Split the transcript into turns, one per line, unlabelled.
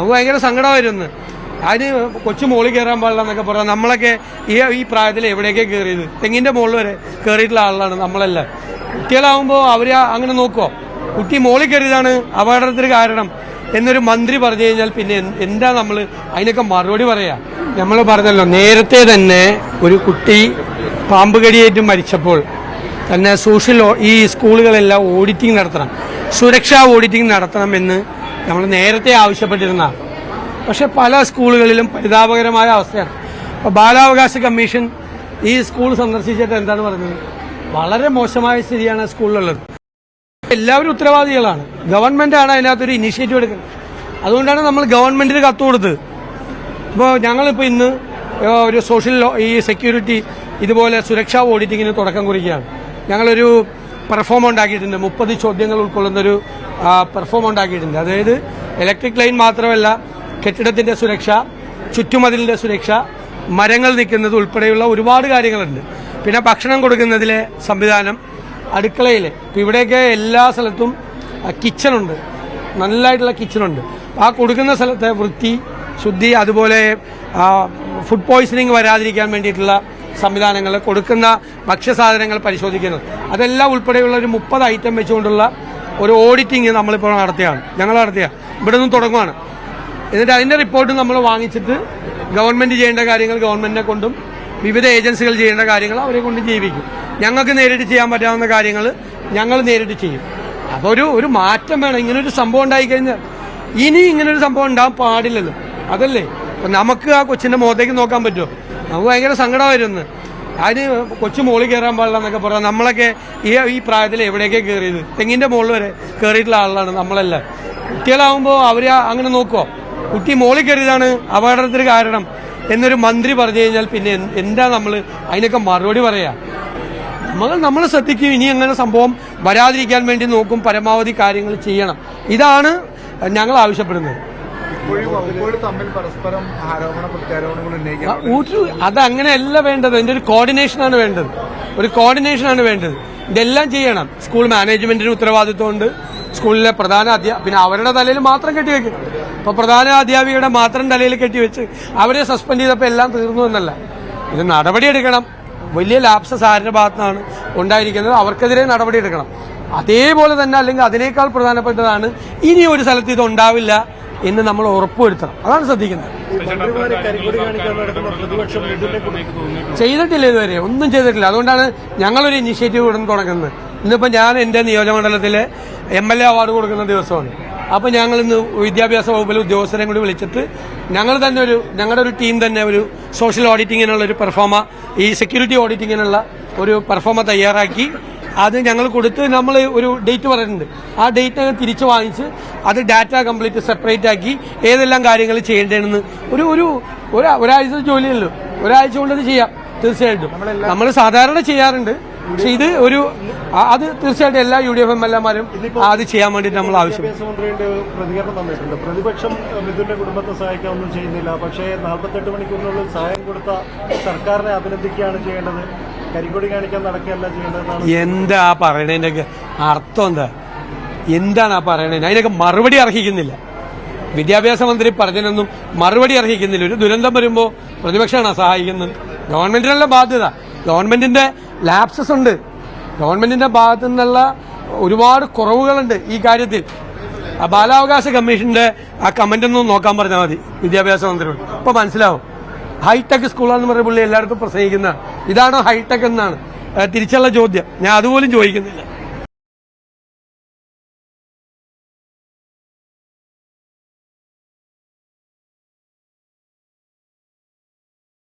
നമുക്ക് ഭയങ്കര സങ്കടമായിരുന്നു. അതിന് കൊച്ചു മുകളിൽ കയറാൻ പാടില്ല എന്നൊക്കെ പറയാം നമ്മളൊക്കെ ഈ ഈ പ്രായത്തിൽ എവിടെയൊക്കെ കയറിയത്? തെങ്ങിന്റെ മുകളിൽ വരെ കയറിയിട്ടുള്ള ആളാണ് നമ്മളെല്ലാം. കുട്ടികളാവുമ്പോൾ അവർ അങ്ങനെ നോക്കുമോ കുട്ടി മുകളിൽ കയറിയതാണ് അപകടത്തിന് കാരണം എന്നൊരു മന്ത്രി പറഞ്ഞു കഴിഞ്ഞാൽ പിന്നെ എന്താ നമ്മൾ അതിനൊക്കെ മറുപടി പറയാ? നമ്മൾ പറഞ്ഞല്ലോ നേരത്തെ തന്നെ ഒരു കുട്ടി പാമ്പ് കടിയേറ്റ് മരിച്ചപ്പോൾ തന്നെ സോഷ്യൽ ഈ സ്കൂളുകളെല്ലാം ഓഡിറ്റിംഗ് നടത്തണം. സുരക്ഷാ ഓഡിറ്റിംഗ് നടത്തണമെന്ന് നമ്മൾ നേരത്തെ ആവശ്യപ്പെട്ടിരുന്ന. പക്ഷെ പല സ്കൂളുകളിലും പരിതാപകരമായ അവസ്ഥയാണ്. അപ്പോൾ ബാലാവകാശ കമ്മീഷൻ ഈ സ്കൂൾ സന്ദർശിച്ചിട്ട് എന്താണ് പറഞ്ഞത്? വളരെ മോശമായ സ്ഥിതിയാണ് സ്കൂളിലുള്ളത്. എല്ലാവരും ഉത്തരവാദികളാണ്. ഗവൺമെന്റാണ് അതിനകത്തൊരു ഇനിഷ്യേറ്റീവ് എടുക്കുന്നത്. അതുകൊണ്ടാണ് നമ്മൾ ഗവൺമെന്റിന് കത്ത് കൊടുത്തത്. ഇപ്പോൾ ഞങ്ങളിപ്പോൾ ഇന്ന് ഒരു സോഷ്യൽ ഈ സെക്യൂരിറ്റി ഇതുപോലെ സുരക്ഷാ ഓഡിറ്റിങ്ങിന് തുടക്കം കുറിക്കുകയാണ്. ഞങ്ങളൊരു പെർഫോം ഉണ്ടാക്കിയിട്ടുണ്ട്. മുപ്പത് ചോദ്യങ്ങൾ ഉൾക്കൊള്ളുന്നൊരു പെർഫോം ഉണ്ടാക്കിയിട്ടുണ്ട്. അതായത് ഇലക്ട്രിക് ലൈൻ മാത്രമല്ല കെട്ടിടത്തിന്റെ സുരക്ഷ ചുറ്റുമതിലിന്റെ സുരക്ഷ മരങ്ങൾ നിൽക്കുന്നത് ഉൾപ്പെടെയുള്ള ഒരുപാട് കാര്യങ്ങളുണ്ട്. പിന്നെ ഭക്ഷണം കൊടുക്കുന്നതിലെ സംവിധാനം അടുക്കളയിൽ ഇപ്പം ഇവിടെയൊക്കെ എല്ലാ സ്ഥലത്തും കിച്ചണുണ്ട് നല്ലതായിട്ടുള്ള കിച്ചണുണ്ട് ആ കൊടുക്കുന്ന സ്ഥലത്തെ വൃത്തി ശുദ്ധി അതുപോലെ ഫുഡ് പോയ്സണിങ് വരാതിരിക്കാൻ വേണ്ടിയിട്ടുള്ള സംവിധാനങ്ങൾ കൊടുക്കുന്ന ഭക്ഷ്യസാധനങ്ങൾ പരിശോധിക്കുന്നത് അതെല്ലാം ഉൾപ്പെടെയുള്ള ഒരു മുപ്പത് ഐറ്റം വെച്ചുകൊണ്ടുള്ള ഒരു ഓഡിറ്റിംഗ് നമ്മളിപ്പോൾ നടത്തിയാണ്. ഞങ്ങൾ നടത്തിയ. ഇവിടെ നിന്ന് തുടങ്ങുകയാണ് എന്നിട്ട് അതിന്റെ റിപ്പോർട്ട് നമ്മൾ വാങ്ങിച്ചിട്ട് ഗവൺമെന്റ് ചെയ്യേണ്ട കാര്യങ്ങൾ ഗവൺമെന്റിനെ കൊണ്ടും വിവിധ ഏജൻസികൾ ചെയ്യേണ്ട കാര്യങ്ങൾ അവരെ കൊണ്ട് ജീവിക്കും. ഞങ്ങൾക്ക് നേരിട്ട് ചെയ്യാൻ പറ്റാവുന്ന കാര്യങ്ങൾ ഞങ്ങൾ നേരിട്ട് ചെയ്യും. അപ്പോൾ ഒരു ഒരു മാറ്റം വേണം. ഇങ്ങനൊരു സംഭവം ഉണ്ടായിക്കഴിഞ്ഞാൽ ഇനി ഇങ്ങനൊരു സംഭവം ഉണ്ടാകാൻ പാടില്ലല്ലോ. അതല്ലേ? നമുക്ക് ആ കൊച്ചിന്റെ മുഖത്തേക്ക് നോക്കാൻ പറ്റുമോ? നമുക്ക് ഭയങ്കര സങ്കടമായിരുന്നു. അതിന് കൊച്ചു മുകളിൽ കയറാൻ പാടില്ല എന്നൊക്കെ പറഞ്ഞാൽ നമ്മളൊക്കെ ഈ ഈ പ്രായത്തിൽ എവിടെയൊക്കെ കയറിയത്? തെങ്ങിന്റെ മുകളിൽ വരെ കയറിയിട്ടുള്ള ആളാണ് നമ്മളെല്ലാം. കുട്ടികളാവുമ്പോൾ അവർ അങ്ങനെ നോക്കുമോ കുട്ടി മുകളിൽ കയറിയതാണ് അപകടത്തിന് കാരണം എന്നൊരു മന്ത്രി പറഞ്ഞു കഴിഞ്ഞാൽ പിന്നെ എന്താ നമ്മൾ അതിനൊക്കെ മറുപടി പറയാ? നമ്മൾ നമ്മൾ ശ്രദ്ധിക്കും ഇനി അങ്ങനെ സംഭവം വരാതിരിക്കാൻ വേണ്ടി നോക്കും പരമാവധി കാര്യങ്ങൾ ചെയ്യണം. ഇതാണ് ഞങ്ങൾ ആവശ്യപ്പെടുന്നത്. ഒരു അത് അങ്ങനെയല്ല വേണ്ടത്. അതിന്റെ ഒരു കോർഡിനേഷൻ ആണ് വേണ്ടത്. ഒരു കോർഡിനേഷൻ ആണ് വേണ്ടത്. ഇതെല്ലാം ചെയ്യണം. സ്കൂൾ മാനേജ്മെന്റിന് ഉത്തരവാദിത്വമുണ്ട് സ്കൂളിലെ പ്രധാന അധ്യാ പിന്നെ അവരുടെ തലയിൽ മാത്രം കെട്ടിവെക്കും. ഇപ്പൊ പ്രധാന അധ്യാപികയുടെ മാത്രം തലയിൽ കെട്ടിവെച്ച് അവരെ സസ്പെൻഡ് ചെയ്തപ്പോൾ എല്ലാം തീർന്നു എന്നല്ല. ഇത് നടപടിയെടുക്കണം വലിയ ലാപ്സസ് ആരുടെ ഭാഗത്താണ് ഉണ്ടായിരിക്കുന്നത്. അവർക്കെതിരെ നടപടിയെടുക്കണം അതേപോലെ തന്നെ അല്ലെങ്കിൽ അതിനേക്കാൾ പ്രധാനപ്പെട്ടതാണ് ഇനി ഒരു സ്ഥലത്ത് ഇത് ഉണ്ടാവില്ല. എന്ന് നമ്മൾ ഉറപ്പുവരുത്തണം. അതാണ് ശ്രദ്ധിക്കുന്നത് ചെയ്തിട്ടില്ല ഇതുവരെ. ഒന്നും ചെയ്തിട്ടില്ല. അതുകൊണ്ടാണ് ഞങ്ങളൊരു ഇനിഷ്യേറ്റീവ് നിന്ന് തുടങ്ങുന്നത്. ഇന്നിപ്പോൾ ഞാൻ എന്റെ നിയോജകമണ്ഡലത്തിലെ എം എൽ എ അവാർഡ് കൊടുക്കുന്ന ദിവസമാണ്. അപ്പോൾ ഞങ്ങൾ ഇന്ന് വിദ്യാഭ്യാസ വകുപ്പിലെ ഉദ്യോഗസ്ഥരെ കൂടി വിളിച്ചിട്ട് ഞങ്ങൾ തന്നെ ഒരു ഞങ്ങളുടെ ഒരു ടീം തന്നെ ഒരു സോഷ്യൽ ഓഡിറ്റിങ്ങിനുള്ള ഒരു പെർഫോമ ഈ സെക്യൂരിറ്റി ഓഡിറ്റിങ്ങിനുള്ള ഒരു പെർഫോമ തയ്യാറാക്കി അത് ഞങ്ങൾ കൊടുത്ത് നമ്മൾ ഒരു ഡേറ്റ് പറഞ്ഞിട്ടുണ്ട് ആ ഡേറ്റ് തിരിച്ചു വാങ്ങിച്ച് അത് ഡാറ്റ കംപ്ലീറ്റ് സെപ്പറേറ്റ് ആക്കി ഏതെല്ലാം കാര്യങ്ങൾ ചെയ്യേണ്ടതെന്ന് ഒരു ഒരു ഒരാ- ഒരാഴ്ച ജോലിയല്ലോ ഒരാഴ്ച കൊണ്ട് അത് ചെയ്യാം. തീർച്ചയായിട്ടും. നമ്മൾ സാധാരണ ചെയ്യാറുണ്ട്. പക്ഷെ ഇത് ഒരു അത് തീർച്ചയായിട്ടും എല്ലാ U D F M L എമാരും അത് ചെയ്യാൻ വേണ്ടിയിട്ട് നമ്മൾ ആവശ്യം
പ്രതികരണം തന്നിട്ടുണ്ട്. പ്രതിപക്ഷം മിഥുന്റെ കുടുംബത്തെ സഹായിക്കാൻ ഒന്നും ചെയ്യുന്നില്ല. പക്ഷേ നാൽപ്പത്തെട്ട് മണിക്കൂറിനുള്ളിൽ സഹായം കൊടുത്ത സർക്കാരിനെ അഭിനന്ദിക്കുകയാണ് ചെയ്യേണ്ടത്. കാണിക്കാൻ
എന്താ പറയണതിന്റെ അർത്ഥം എന്താ? എന്താണ് ആ പറയണത് അതിനൊക്കെ മറുപടി അർഹിക്കുന്നില്ല. വിദ്യാഭ്യാസ മന്ത്രി പറഞ്ഞതിനൊന്നും മറുപടി അർഹിക്കുന്നില്ല. ഒരു ദുരന്തം വരുമ്പോ പ്രതിപക്ഷമാണ് സഹായിക്കുന്നത് ഗവൺമെന്റിനുള്ള ബാധ്യത. ഗവൺമെന്റിന്റെ ലാപ്സസ് ഉണ്ട്. ഗവൺമെന്റിന്റെ ഭാഗത്തു നിന്നുള്ള ഒരുപാട് കുറവുകളുണ്ട് ഈ കാര്യത്തിൽ. ആ ബാലാവകാശ കമ്മീഷന്റെ ആ കമന്റ് ഒന്നും നോക്കാൻ പറഞ്ഞാൽ മതി വിദ്യാഭ്യാസ മന്ത്രിയോട്. അപ്പൊ മനസ്സിലാവും. ഹൈടെക് സ്കൂളാന്ന് പറഞ്ഞ പുള്ളി എല്ലായിടത്തും പ്രസംഗിക്കുന്ന ഇതാണോ ഹൈടെക് എന്നാണ്. തിരിച്ചുള്ള ചോദ്യം. ഞാൻ അതുപോലും ചോദിക്കുന്നില്ല.